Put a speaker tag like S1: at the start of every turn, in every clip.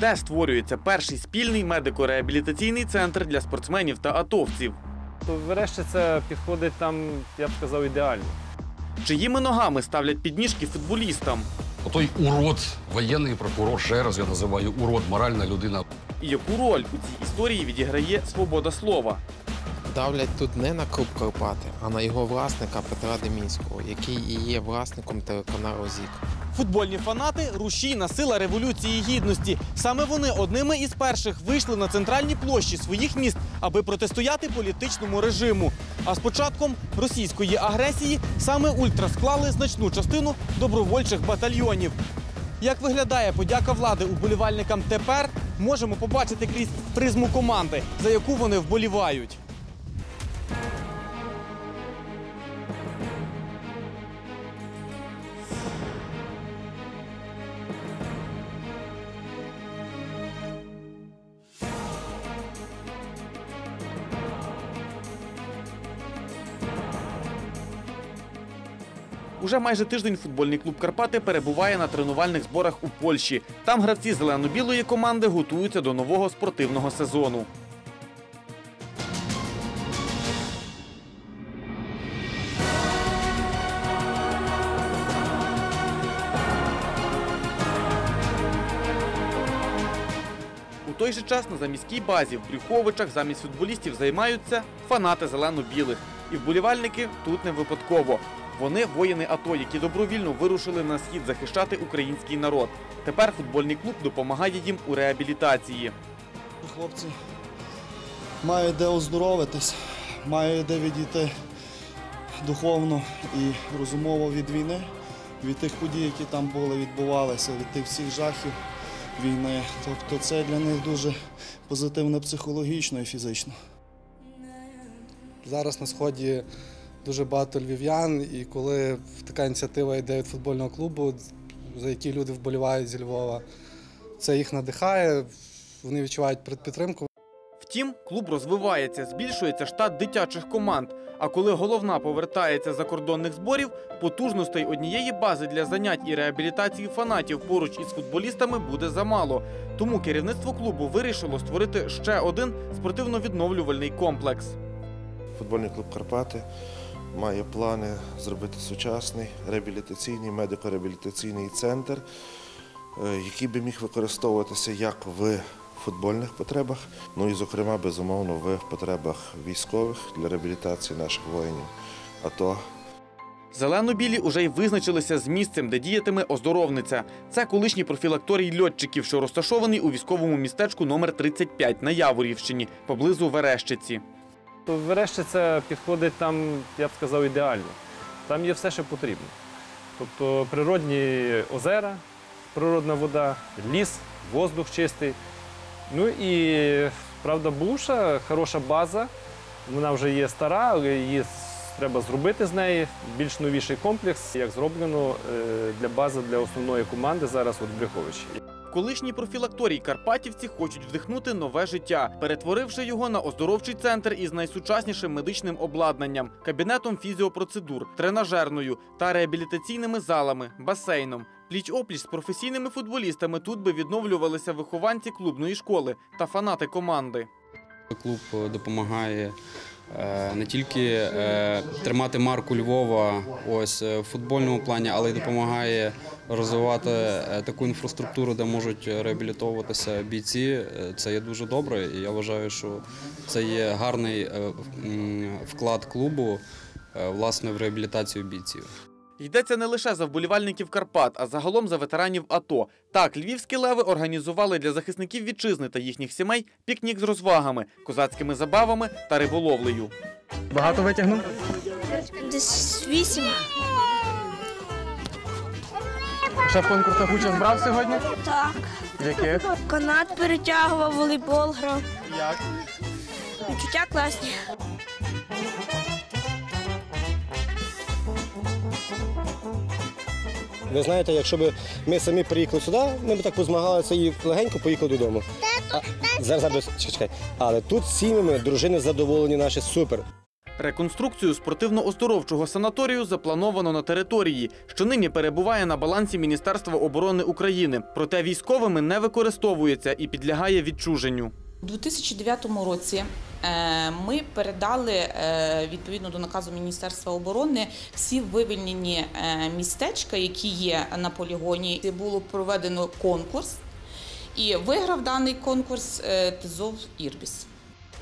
S1: де створюється перший спільний медико-реабілітаційний центр для спортсменів та атовців.
S2: Врешті це підходить там, я б сказав, ідеально.
S1: Чиїми ногами ставлять підніжки футболістам,
S3: Отой урод, воєнний прокурор, ще раз я називаю урод, моральна людина.
S1: і яку роль у цій історії відіграє свобода слова.
S4: Давлять тут не на Клуб Карпати, а на його власника Петра Демінського, який і є власником телеканалу ЗІК.
S1: Футбольні фанати рушійна сила революції гідності. Саме вони одними із перших вийшли на центральні площі своїх міст, аби протистояти політичному режиму. А з початком російської агресії саме ультра склали значну частину добровольчих батальйонів. Як виглядає подяка влади уболівальникам тепер, можемо побачити крізь призму команди, за яку вони вболівають. Уже майже тиждень футбольний клуб Карпати перебуває на тренувальних зборах у Польщі. Там гравці зелено-білої команди готуються до нового спортивного сезону. У той же час на заміській базі в Брюховичах замість футболістів займаються фанати зелено-білих. І вболівальники тут не випадково. Вони воїни АТО, які добровільно вирушили на схід захищати український народ. Тепер футбольний клуб допомагає їм у реабілітації.
S5: Хлопці мають де оздоровитись, мають де відійти духовно і розумово від війни, від тих подій, які там були, відбувалися, від тих всіх жахів війни. Тобто це для них дуже позитивно психологічно і фізично.
S6: Зараз на сході дуже багато львів'ян, і коли така ініціатива йде від футбольного клубу, за які люди вболівають зі Львова, це їх надихає, вони відчувають підтримку.
S1: Втім, клуб розвивається, збільшується штат дитячих команд. А коли головна повертається з закордонних зборів, потужностей однієї бази для занять і реабілітації фанатів поруч із футболістами буде замало. Тому керівництво клубу вирішило створити ще один спортивно-відновлювальний комплекс.
S7: Футбольний клуб Карпати має плани зробити сучасний реабілітаційний медико-реабілітаційний центр, е, який би міг використовуватися як в футбольних потребах, ну і, зокрема, безумовно, в потребах військових для реабілітації наших воїнів. АТО
S1: Зелено-білі уже й визначилися з місцем, де діятиме оздоровниця. Це колишній профілакторій льотчиків, що розташований у військовому містечку номер 35 на Яворівщині, поблизу Верещиці.
S2: Врешті це підходить там, я б сказав, ідеально. Там є все, що потрібно. Тобто природні озера, природна вода, ліс, воздух чистий. Ну і правда, бувша, хороша база. Вона вже є стара, її треба зробити з неї більш новіший комплекс, як зроблено е, для бази для основної команди зараз в Брюховичі.
S1: В колишній профілакторій Карпатівці хочуть вдихнути нове життя, перетворивши його на оздоровчий центр із найсучаснішим медичним обладнанням, кабінетом фізіопроцедур, тренажерною та реабілітаційними залами, басейном. Пліч-опліч з професійними футболістами тут би відновлювалися вихованці клубної школи та фанати команди.
S8: Клуб е, допомагає не тільки е, тримати марку Львова ось е, в футбольному плані, але й допомагає розвивати е, таку інфраструктуру, де можуть реабілітовуватися бійці. Е, Це є дуже добре, і я вважаю, що це є гарний е, вклад клубу е, власне в реабілітацію бійців.
S1: Йдеться не лише за вболівальників Карпат, а загалом за ветеранів АТО. Так, львівські леви організували для захисників вітчизни та їхніх сімей пікнік з розвагами, козацькими забавами та риболовлею.
S9: Багато витягнув?
S10: Десь вісім.
S9: Ще в конкурсах участь брав сьогодні?
S10: Так.
S9: Яких?
S10: Канат перетягував, волейбол грав.
S9: Як?
S10: Відчуття класні.
S11: Ви знаєте, якщо б ми самі приїхали сюди, ми б так позмагалися і легенько поїхали додому. А, зараз, зараз, чекай, чекай. Але тут з сім'ями дружини задоволені наші супер.
S1: Реконструкцію спортивно-оздоровчого санаторію заплановано на території, що нині перебуває на балансі Міністерства оборони України. Проте військовими не використовується і підлягає відчуженню.
S12: У 2009 році е, ми передали е, відповідно до наказу Міністерства оборони всі вивільнені е, містечка, які є на полігоні. Було проведено конкурс, і виграв даний конкурс ТЗОВ Ірбіс.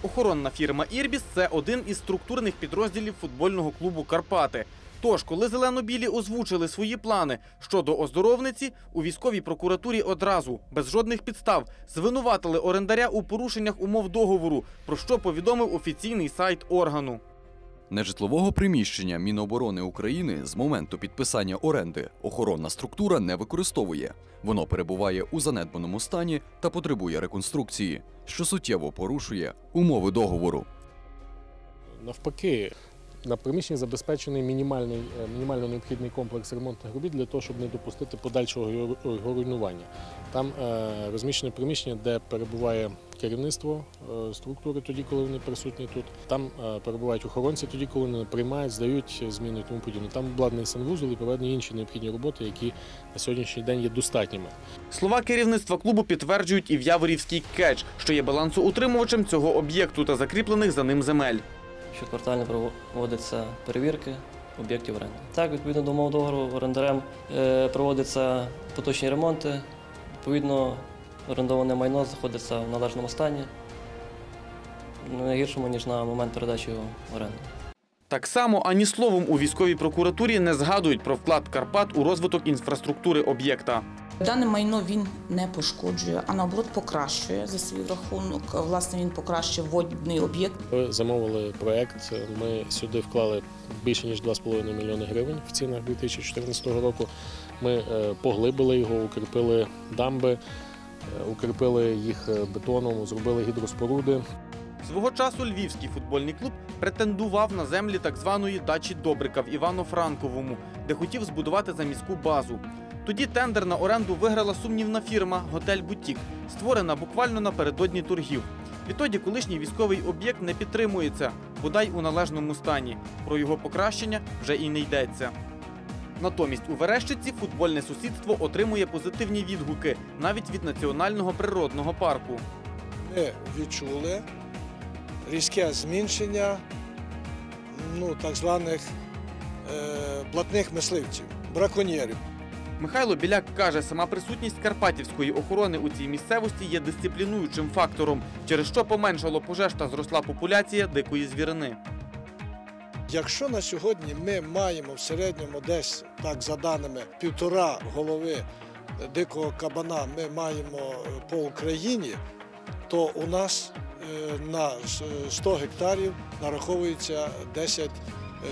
S1: Охоронна фірма Ірбіс це один із структурних підрозділів футбольного клубу Карпати. Тож, коли зелено-білі озвучили свої плани щодо оздоровниці, у військовій прокуратурі одразу, без жодних підстав, звинуватили орендаря у порушеннях умов договору, про що повідомив офіційний сайт органу.
S13: Нежитлового приміщення Міноборони України з моменту підписання оренди охоронна структура не використовує. Воно перебуває у занедбаному стані та потребує реконструкції, що суттєво порушує умови договору.
S14: Навпаки, на приміщенні забезпечений мінімальний, е, мінімально необхідний комплекс ремонтних робіт для того, щоб не допустити подальшого його руйнування. Там е, розміщене приміщення, де перебуває керівництво е, структури, тоді, коли вони присутні тут. Там перебувають охоронці, тоді, коли вони приймають, здають зміни тому подібне. Там обладнаний санвузол і проведені інші необхідні роботи, які на сьогоднішній день є достатніми.
S1: Слова керівництва клубу підтверджують і в Яворівський кетч, що є балансоутримувачем цього об'єкту та закріплених за ним земель.
S15: Щоквартально проводяться перевірки об'єктів оренди. Так, відповідно до умов договору орендарем е, проводяться поточні ремонти. Відповідно, орендоване майно знаходиться в належному стані, не гіршому, ніж на момент передачі його в оренду.
S1: Так само ані словом у військовій прокуратурі не згадують про вклад Карпат у розвиток інфраструктури об'єкта.
S12: Дане майно він не пошкоджує, а наоборот покращує за свій рахунок. Власне, він покращує водний об'єкт.
S14: Ми замовили проект. Ми сюди вклали більше ніж 2,5 мільйони гривень в цінах 2014 року. Ми е, поглибили його, укріпили дамби, е, укріпили їх е, бетоном, зробили гідроспоруди.
S1: Свого часу львівський футбольний клуб претендував на землі так званої дачі Добрика в Івано-Франковому, де хотів збудувати заміську базу. Тоді тендер на оренду виграла сумнівна фірма Готель Бутік, створена буквально напередодні торгів. Відтоді колишній військовий об'єкт не підтримується, бодай у належному стані. Про його покращення вже і не йдеться. Натомість у Верещиці футбольне сусідство отримує позитивні відгуки навіть від національного природного парку.
S16: Ми відчули різке зменшення ну, так званих е, блатних мисливців, браконьєрів.
S1: Михайло Біляк каже, сама присутність карпатівської охорони у цій місцевості є дисциплінуючим фактором, через що поменшало пожеж та зросла популяція дикої звірини.
S16: Якщо на сьогодні ми маємо в середньому десь, так за даними, півтора голови дикого кабана ми маємо по Україні, то у нас е, на 100 гектарів нараховується 10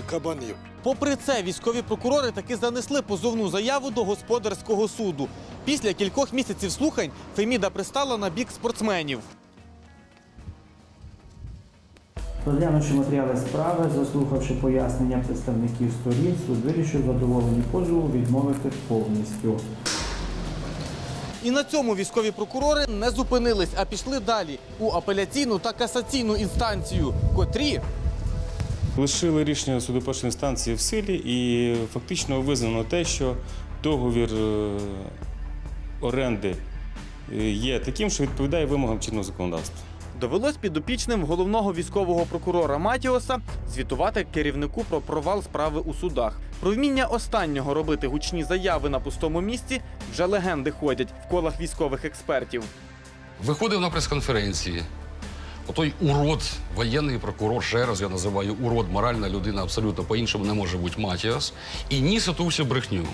S16: кабанів.
S1: Попри це, військові прокурори таки занесли позовну заяву до господарського суду. Після кількох місяців слухань Феміда пристала на бік спортсменів.
S17: Розглянувши матеріали справи, заслухавши пояснення представників сторін, суд вирішив задоволені позову відмовити повністю.
S1: І на цьому військові прокурори не зупинились, а пішли далі у апеляційну та касаційну інстанцію, котрі
S18: Лишили рішення суду першої інстанції в силі і фактично визнано те, що договір е, оренди е, є таким, що відповідає вимогам чинного законодавства.
S1: довелось підопічним головного військового прокурора Матіоса звітувати керівнику про провал справи у судах. Про вміння останнього робити гучні заяви на пустому місці вже легенди ходять в колах військових експертів.
S3: Виходив на прес-конференції. Отой урод, воєнний прокурор, ще раз я називаю урод, моральна людина, абсолютно по-іншому не може бути Матіас, і ніс оту всю брехню.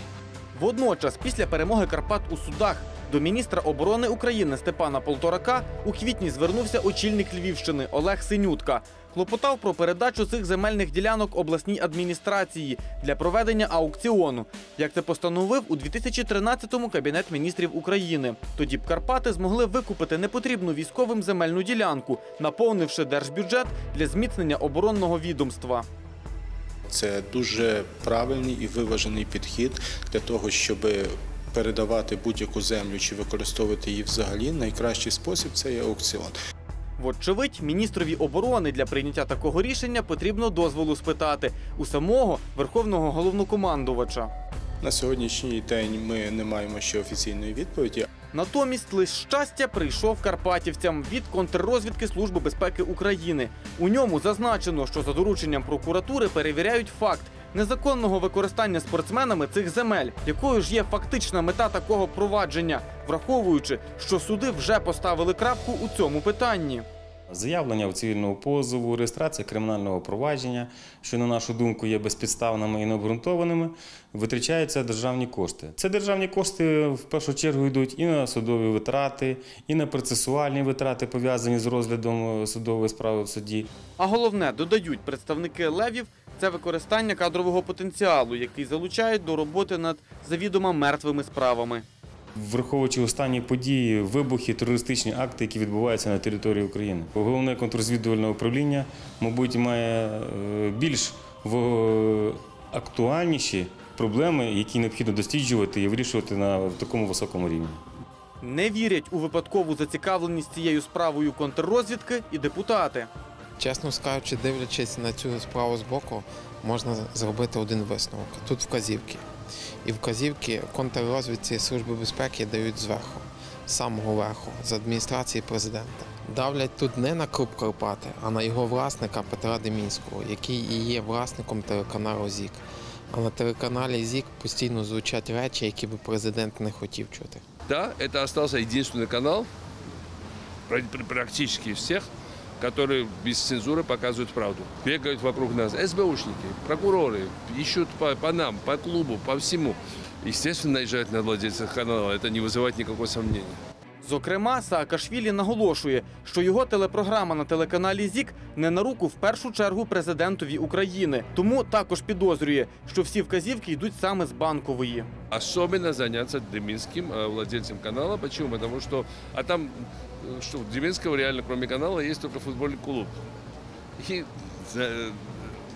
S1: Водночас, після перемоги Карпат у судах, до міністра оборони України Степана Полторака у квітні звернувся очільник Львівщини Олег Синютка. Клопотав про передачу цих земельних ділянок обласній адміністрації для проведення аукціону. Як це постановив у 2013-му Кабінет міністрів України. Тоді б Карпати змогли викупити непотрібну військовим земельну ділянку, наповнивши держбюджет для зміцнення оборонного відомства.
S19: Це дуже правильний і виважений підхід для того, щоб передавати будь-яку землю чи використовувати її взагалі. Найкращий спосіб це є аукціон.
S1: Вочевидь, міністрові оборони для прийняття такого рішення потрібно дозволу спитати у самого верховного головнокомандувача.
S19: На сьогоднішній день ми не маємо ще офіційної відповіді.
S1: Натомість лист щастя прийшов карпатівцям від контррозвідки Служби безпеки України. У ньому зазначено, що за дорученням прокуратури перевіряють факт незаконного використання спортсменами цих земель, якою ж є фактична мета такого провадження, враховуючи, що суди вже поставили крапку у цьому питанні.
S18: Заявлення в цивільного позову, реєстрація кримінального провадження, що на нашу думку є безпідставними і необґрунтованими, витрачаються державні кошти. Це державні кошти в першу чергу йдуть і на судові витрати, і на процесуальні витрати, пов'язані з розглядом е, судової справи в суді.
S1: А головне, додають представники левів, це використання кадрового потенціалу, який залучають до роботи над завідомо мертвими справами.
S18: Враховуючи останні події, вибухи, терористичні акти, які відбуваються на території України. Головне контррозвідувальне управління, мабуть, має е, більш актуальніші проблеми, які необхідно досліджувати і вирішувати на такому високому рівні.
S1: Не вірять у випадкову зацікавленість цією справою контррозвідки і депутати.
S4: Чесно скажучи, дивлячись на цю справу збоку, можна зробити один висновок. Тут вказівки. І вказівки контррозвідці Служби безпеки дають зверху, з самого верху, з адміністрації президента. Давлять тут не на Круп Карпати, а на його власника Петра Демінського, який і є власником телеканалу ЗІК. А на телеканалі ЗІК постійно звучать речі, які би президент не хотів чути.
S20: Да, это остался единственный канал, пр- пр- который без цензуры показывает правду. Бегают вокруг нас СБУшники, прокуроры, ищут по, по нам, по клубу, по всему. Естественно, наезжают на владельцев канала, это не вызывает никакого сомнения.
S1: Зокрема, Саакашвілі наголошує, що його телепрограма на телеканалі ЗІК не на руку в першу чергу президентові України. Тому також підозрює, що всі вказівки йдуть саме з банкової.
S20: Особенно заняться Деминским, э, владельцем канала. Почему? Потому что, а там, э, что, у Деминского реально, кроме канала, есть только футбольный клуб. И за-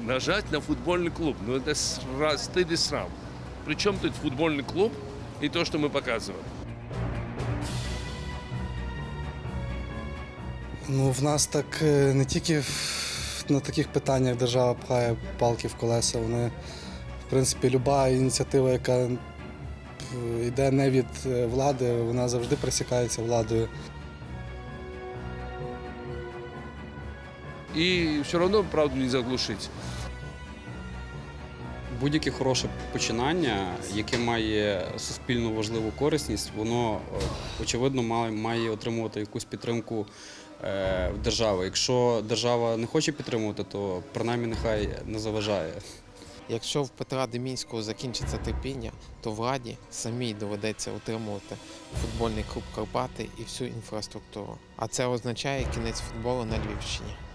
S20: нажать на футбольный клуб, ну это сра- стыд и срам. Причем тут футбольный клуб и то, что мы показываем?
S6: Ну, в нас так е, не тільки на таких питаннях держава пхає палки в колеса. Вони, в принципі, люба ініціатива, яка е, йде не від е, влади, вона завжди присікається владою.
S20: И все равно правду не заглушить.
S8: Будь-яке хороше починання, яке має суспільну важливу корисність, воно е, очевидно має, отримувати якусь підтримку е, держави. Якщо держава не хоче підтримувати, то принаймні нехай не заважає.
S4: Якщо в Петра Демінського закінчиться терпіння, то владі самій доведеться утримувати футбольний клуб Карпати і всю інфраструктуру. А це означає кінець футболу на Львівщині.